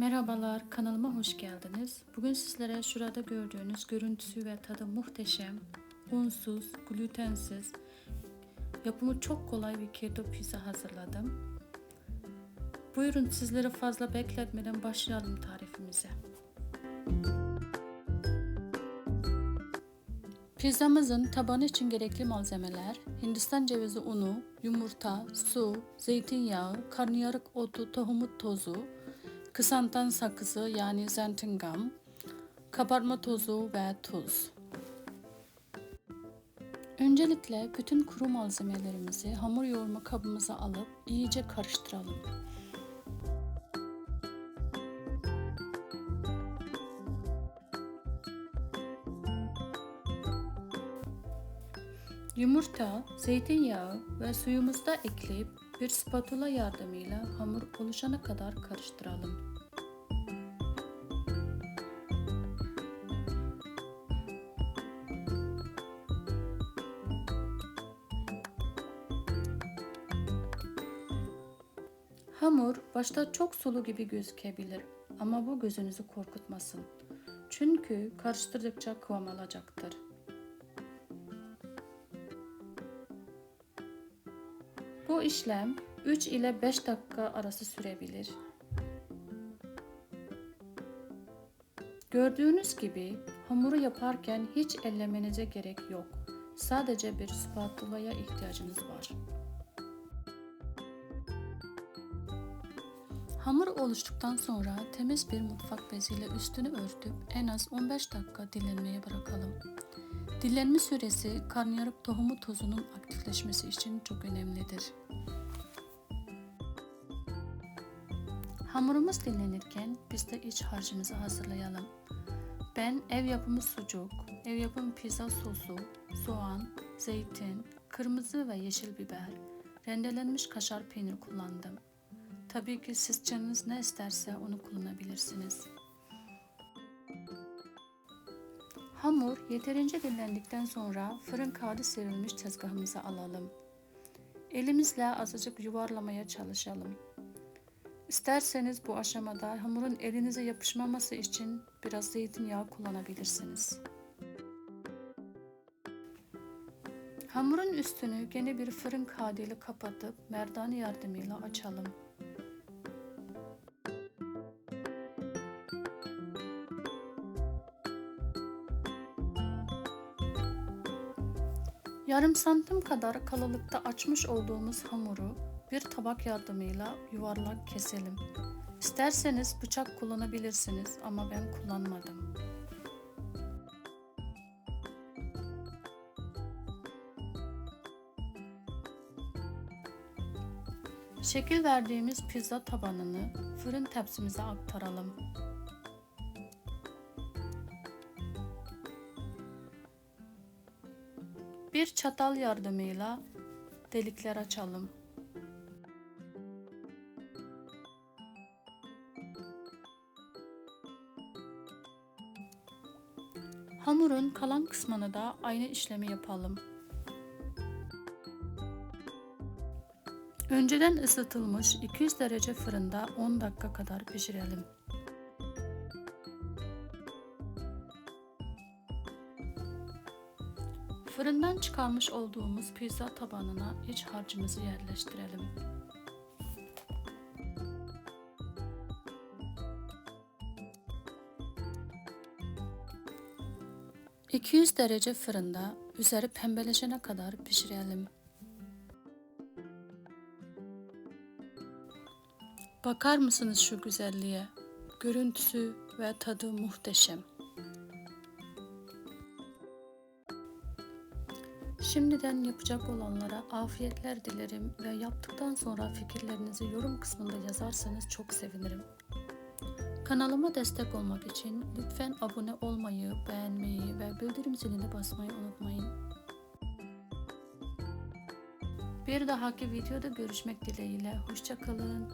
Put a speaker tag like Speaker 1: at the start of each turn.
Speaker 1: Merhabalar, kanalıma hoş geldiniz. Bugün sizlere şurada gördüğünüz görüntüsü ve tadı muhteşem, unsuz, glutensiz, yapımı çok kolay bir keto pizza hazırladım. Buyurun sizleri fazla bekletmeden başlayalım tarifimize. Pizzamızın tabanı için gerekli malzemeler Hindistan cevizi unu, yumurta, su, zeytinyağı, karnıyarık otu, tohumut tozu, kısantan sakızı yani zentingam, kabartma tozu ve tuz. Öncelikle bütün kuru malzemelerimizi hamur yoğurma kabımıza alıp iyice karıştıralım. Yumurta, zeytinyağı ve suyumuzu da ekleyip bir spatula yardımıyla hamur oluşana kadar karıştıralım. Hamur başta çok sulu gibi gözükebilir ama bu gözünüzü korkutmasın. Çünkü karıştırdıkça kıvam alacaktır. Bu işlem 3 ile 5 dakika arası sürebilir. Gördüğünüz gibi hamuru yaparken hiç ellemenize gerek yok. Sadece bir spatula'ya ihtiyacınız var. Hamur oluştuktan sonra temiz bir mutfak beziyle üstünü örtüp en az 15 dakika dinlenmeye bırakalım. Dinlenme süresi karnıyarık tohumu tozunun aktifleşmesi için çok önemlidir. Hamurumuz dinlenirken biz de iç harcımızı hazırlayalım. Ben ev yapımı sucuk, ev yapımı pizza sosu, soğan, zeytin, kırmızı ve yeşil biber, rendelenmiş kaşar peynir kullandım. Tabii ki siz canınız ne isterse onu kullanabilirsiniz. Hamur yeterince dinlendikten sonra fırın kağıdı serilmiş tezgahımıza alalım. Elimizle azıcık yuvarlamaya çalışalım. İsterseniz bu aşamada hamurun elinize yapışmaması için biraz zeytinyağı kullanabilirsiniz. Hamurun üstünü gene bir fırın kağıdı ile kapatıp merdane yardımıyla açalım. Yarım santim kadar kalınlıkta açmış olduğumuz hamuru bir tabak yardımıyla yuvarlak keselim. İsterseniz bıçak kullanabilirsiniz ama ben kullanmadım. Şekil verdiğimiz pizza tabanını fırın tepsimize aktaralım. Bir çatal yardımıyla delikler açalım. Hamurun kalan kısmını da aynı işlemi yapalım. Önceden ısıtılmış 200 derece fırında 10 dakika kadar pişirelim. Fırından çıkarmış olduğumuz pizza tabanına iç harcımızı yerleştirelim. ...200 derece fırında üzeri pembeleşene kadar pişirelim. Bakar mısınız şu güzelliğe? Görüntüsü ve tadı muhteşem. Şimdiden yapacak olanlara afiyetler dilerim ve yaptıktan sonra fikirlerinizi yorum kısmında yazarsanız çok sevinirim. Kanalıma destek olmak için lütfen abone olmayı, beğenmeyi ve bildirim zilini basmayı unutmayın. Bir dahaki videoda görüşmek dileğiyle. Hoşçakalın.